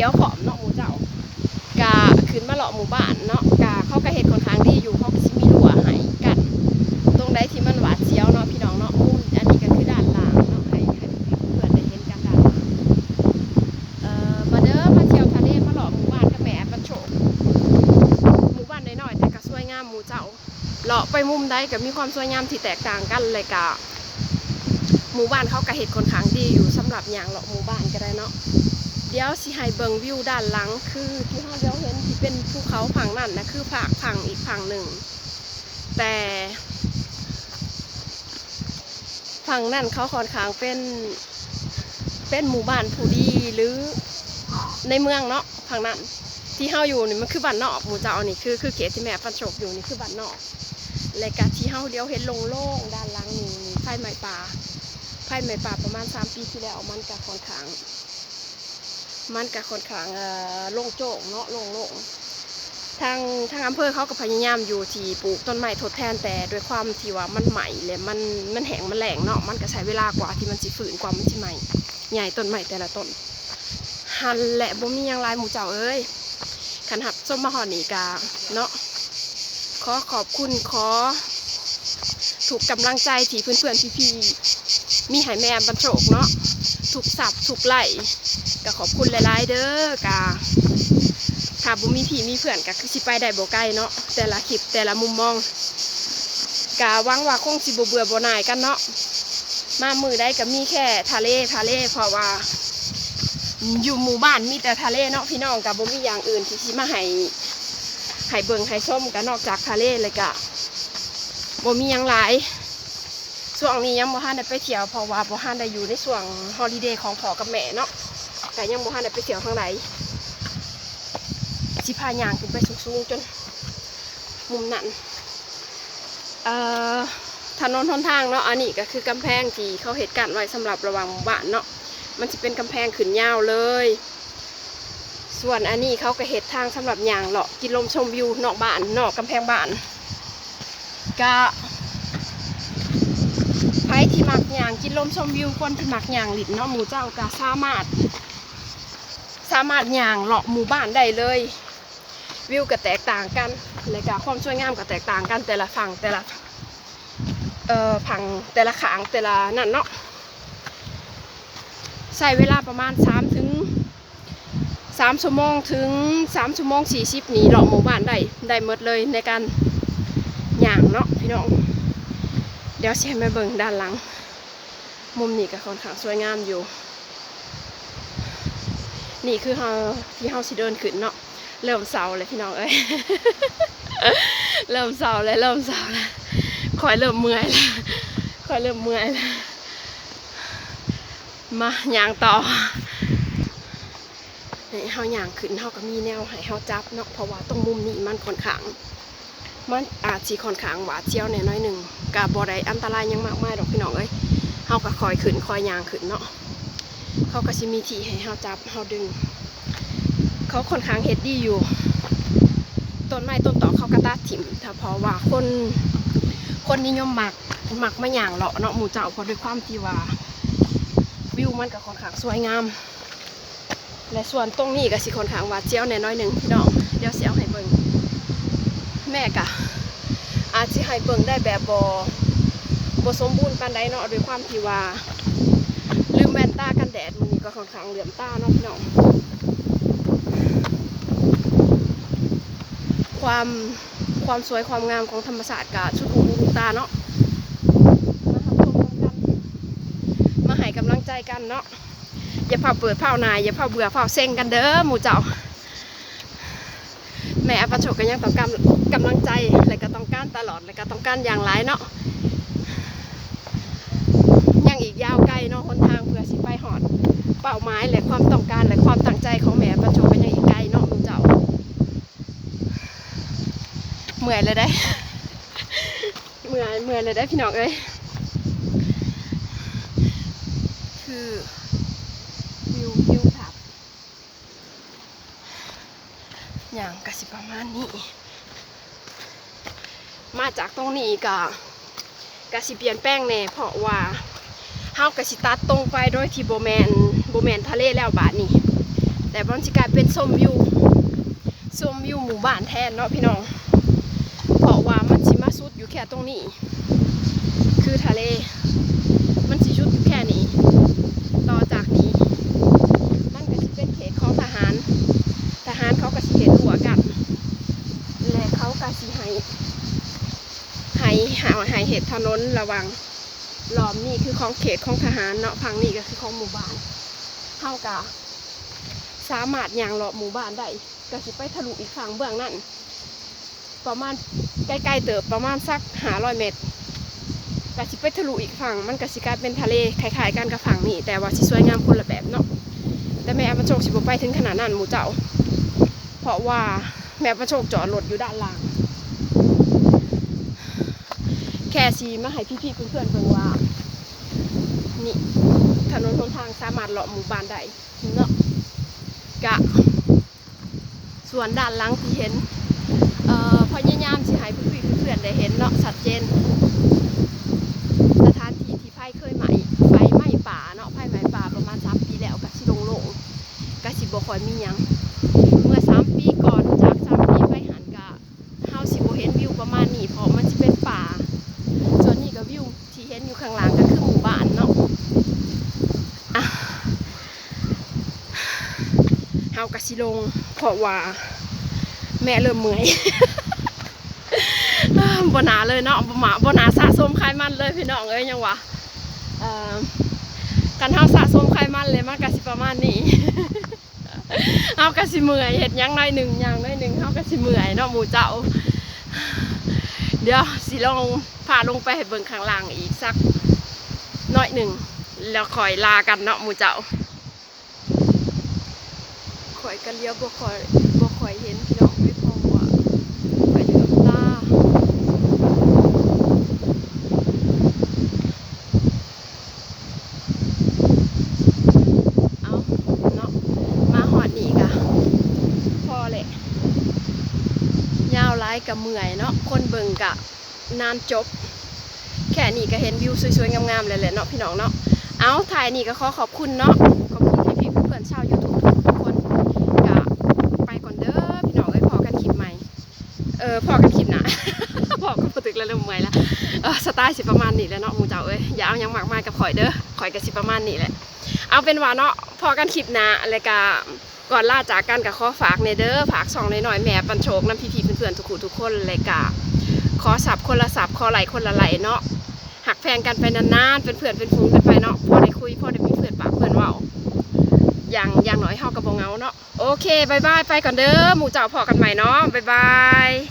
สียวผอมเนาะหมูเจ้ากะขึ้นมาเลาะหมู่บ้านเนาะกะเขาก็เห็นค่อนข้างดีอยู่เขาก็สิมีรั้วให้กัน ตรงใดที่มันหวาดเสียวเนาะพี่น้องเนาะมุมอันนี้ก็คือด้านล่างเนาะให้ให้เพื่อนได้เห็นกันด้านล่างเอ่อมาเด้อมาเที่ยวทะเลมาเลาะหมู่บ้านกับแม่ปันโฉมหมู่บ้านน้อยๆแต่ก็สวยงามหมู่เจ้าเลาะไปมุมใดก็มีความสวยงามที่แตกต่างกันเลยกะหมู่บ้านเขาก็เห็ดค่อนข้างดีอยู่สำหรับอย่างเลาะหมู่บ้านก็ได้เนาะ เดี๋ยวสิให้เบิ่งวิวด้านหลัง คือที่เราเดี๋ยวเห็นที่เป็นภูเขาฝั่งนั่นนะคือผากฝั่งอีกฝั่งหนึ่ง แต่ฝั่งนั่นเขาค่อนข้างเป็นเป็นหมู่บ้านผู้ดีหรือในเมืองเนาะฝั่งนั้นที่เฮาอยู่นี่มันคือบ้านนอกหมู่เจ้านี่คือคือเขตที่แม่ฟันโฉกอยู่นี่คือบ้านนอกและกะที่เฮาเดียวเห็นโล่งๆด้านหลังนี่นี่ไฟไหม้ป่าไฟไหม้ป่าประมาณ3ปีที่แล้วมันก็ค่อนข้าง มันก็ค่อนข้างโล่งโจ่งเนาะโล่งๆทางทางอำเภอเขาก็พยายามอยู่ที่ปลูกต้นไม้ทดแทนแต่ด้วยความที่ว่ามันใหม่เลยมันมันแห้งมันแหลงเนาะมันก็ใช้เวลากว่าที่มันสิฝืนกว่ามันสิใหม่ใหญ่ต้นใหม่แต่ละต้นหันแหละบ่มียังลายหมูเจ้าเอ้ยขันหับส้มมะฮอนีกาเนาะขอขอบคุณขอ ถูกกำลังใจที่เพื่อนๆพี่ๆมีหายแม่บรรโชคเนาะ ถูกสับถูกไหลก็ขอบคุณหลายๆ เด้อกาถ้าบุมีพี่มีเพื่อนก็คือสิไปได้บ่ไกลเนาะแต่ละคลิปแต่ละมุมมองกะหวังว่าคงสิบ่เบื่อบ่หน่ายกันเนาะมามือได้ก็มีแค่ทะเลทะเลเพราะว่า อยู่หมู่บ้านมีแต่ทะเลเนาะพี่น้องกับบ่มีอย่างอื่นที่สิมาให้ให้เบิ่งให้ส้มกันนอกจากทะเลเลยกะบ่มีหยังหลาย ช่วงนี้ยังบ่ทันได้ไปเที่ยวเพราะว่าบ่ทันได้อยู่ในช่วงฮอลิเดย์ของพ่อกับแม่เนาะแต่ยังบ่ทันได้ไปเที่ยวทางไหนสิพายางขึ้นไปสูงๆจนมุมนั้นเอ่อถนนหนทางเนาะอันนี้ก็คือกำแพงที่เขาเหตุการณ์ไว้สำหรับระวังหมู่บ้านเนาะมันจะเป็นกำแพงขึ้นยาวเลย ส่วนอันนี้เขาก็เหตุทางสำหรับยางเลาะกินลมชมวิวนอกบ้านนอกกำแพงบ้านก็ ใครที่มักยางกินลมชมวิวคนที่มักยางหลินเนาะหมูเจ้าก็สามารถ สามารถย่างเลาะหมู่บ้านได้เลย วิวก็แตกต่างกันและก็ความสวยงามก็แตกต่างกันแต่ละฝั่งแต่ละเอ่อฝั่งแต่ละขางแต่ละนั่นเนาะใช้เวลาประมาณ3ถึง3ชั่วโมงถึง3ชั่วโมง40นี้เลาะหมู่บ้านได้ได้หมดเลยในการย่างเนาะพี่น้องเดี๋ยวสิให้มาเบิ่งด้านหลัง มุมนี้ก็ค่อนข้างสวยงามอยู่ นี่คือเฮาที่เฮาสิเดินขึ้นเนาะเริ่มเศร้าเลยพี่น้องเอ้ยเริ่มเศร้าเลยเริ่มเศร้าแล้วคอยเริ่มเมื่อยแล้วคอยเริ่มเมื่อยแล้วมาย่างต่อนี่เฮาย่างขึ้นเฮาก็มีแนวให้เฮาจับเนาะเพราะว่าตรงมุมนี้มันค่อนข้างมันอาจสิค่อนข้างหวาดเสียวแน่น้อยหนึ่งกะบ่ได้อันตรายยังมากมายดอกพี่น้องเอ้ย เฮาก็คอยขึ้นคอยยางขึ้นเนาะเขาก็จะมีที่ให้เราจับเราดึง เขาค่อนข้างเฮ็ดดีอยู่ต้นไม้ต้นต่อเขากระตัดถิ่มถ้าเพราะว่าคนคนนิยมหมักหมักมาอย่างเลาะเนาะหมู่เจ้าเพราะด้วยความที่ว่าวิวมันก็ค่อนข้างสวยงาม และส่วนตรงนี้ก็สิค่อนข้างหวาเจียวแน่น้อยหนึ่งพี่น้องเดี๋ยวเสียวให้เบิ่งแม่กะอาจสิให้เบิ่งได้แบบบอ บ่สมบูรณ์ปานใดเนาะด้วยความที่ว่าลืมแว่นตากันแดดมันนี้ก็ค่อนข้างเหลื่อมตาเนาะพี่น้องความความสวยความงามของธรรมศาสตร์กับชุดหูหูตาเนาะมาทำชมกันมาให้กำลังใจกันเนาะอย่าเผาเปิดเผานายอย่าเผาเบื่อเผาเซ็งกันเด้อหมู่เจ้าแม่อประโชคก็ยังต้องการกำลังใจและก็ต้องการตลอดและก็ต้องการอย่างไรเนาะ ยาวไกลเนาะหนทางเพื่อสิไปหอด เป้าหมายและความต้องการและความตั้งใจของแม่ประโชกันยังอีกไกลเนาะหนูเจ้าเมื่อยเลยได้เมื่อยเมื่อยเลยได้พี่น้องเอ้ยคือวิววิวทับอย่างกสิประมาณนี้ มาจากตรงนี้ก็กสิเปลี่ยนแป้งแน่เพราะว่า เฮากะสิตัดตรงไปโดยที่โบแมนโบแมนทะเลแล้วบาดนี้แต่แต่บอนสิกลายเป็นส้มวิวส้มวิวหมู่บ้านแทนเนาะพี่น้องเพราะว่ามันสิมาสุดอยู่แค่ตรงนี้ คือทะเล มันสิชุดอยู่แค่นี้ ต่อจากนี้ มันก็สิเป็นเขตของทหาร ทหารเขาก็สิเห็นหัวกันและเขาก็สิให้ให้หาให้เหตุถนนระวัง ล้อมนี่คือของเขตของทหารเนาะพังนี่ก็คือของหมู่บ้านเท่ากับสามารถย่างเลาะหมู่บ้านได้ก็สิไปทะลุอีกฝั่งเบื้องนั่นประมาณใกล้ๆเติบประมาณสักหาร้อยเมตรก็สิไปทะลุอีกฝั่งมันก็สิกลายเป็นทะเลคล้ายๆกันกับฝั่งนี้ แต่ว่าสิสวยงามคนละแบบเนาะแต่แม่มาโชคสิบไปถึงขนาดนั้นหมู่เจ้า เพราะว่าแม่ประโชคจอดรถอยู่ด้านล่าง แค่สีมาให้พี่ๆเพื่อนๆเบิ่งว่า นี่ ถนนหนทางสามารถเลาะหมู่บ้านได้เนาะกะ ส่วนด้านหลังที่เห็น เอ่อพยายามสิให้พี่ๆเพื่อนๆได้เห็นเนาะชัดเจน สถานที่ที่ไฟเคยไหมไฟไหม้ป่าเนาะไฟไหม้ป่าประมาณ3ปีแล้วกะสิโล่งๆกะสิบ่ค่อยมีหยัง เมื่อสามปีก่อนจากสามปีไปหันกะเฮาสิบ่เห็นวิวประมาณนี้เพราะมันจะเป็นป่า ส่วนนี้ก็วิวที่เห็นอยู่ข้างหลังก็คือหมู่บ้านเนาะอะเฮากะสิลง เพราะว่า แม่เริ่มเมื่อยบ่นาเลยเนาะบ่หมาบ่นาสะสมไขมันเลยพี่น้องเอ้ยยังวะกันเฮาสะสมไขมันเลยมันก็สิประมาณนี้เฮาก็สิเมื่อยเฮ็ดยังน้อยหนึ่งยังน้อยหนึ่งเฮาก็สิเมื่อยเนาะหมูเจ้า เดี๋ยวสิลองพาลงไปให้เบิ่งข้างล่างอีกสักน้อยหนึ่งแล้วคอยลากันเนาะหมูเจ้า คอยกันเลี้ยวบ่คอยบ่คอยเห็นพี่น้องไม่พอว่าคอยเหลือบตาเอาเนาะมาหอดนี่กะพอแหละยาวไลายกับเมื่อยเนาะคนเบิ่งกะนานจบ แค่นี้ก็เห็นวิวสวยๆงามๆเลยแหละเนาะพี่น้องเนาะเอาถ่ายนี่ก็ขอขอบคุณเนาะ เออพอกันคลิปหนะพอกันพอตึกแล้วเริ่มเมื่อยแล้วเออสไตล์สิประมาณนี้แหล้วเนาะหมูเจ้าเอ้ยอย่าเอายังมากมายกับข่อยเด้อข่อยก็สิประมาณนี้แหละเอาเป็นว่าเนาะพอกันคลิปหนะอะไรกะก่อนลาจากกันกับข้อฝากในเด้อฝากช่องน้อยๆแม่ปันโชคน้ำพี่ๆเพื่อนๆทุกคู่ทุกคนเลยกะขอสับคนละสับขอไหลคนละไหลเนาะหักแพงกันไปนานๆเป็นเพื่อนเป็นฟูงกันไปเนาะพอได้คุยพอได้มีเพื่อนปากเพื่อนเว้าอย่างอย่างน้อยเฮากับบ่เงาเนาะโอเคบายบายไปก่อนเด้อหมู่เจ้าพอกันใหม่เนาะบายบาย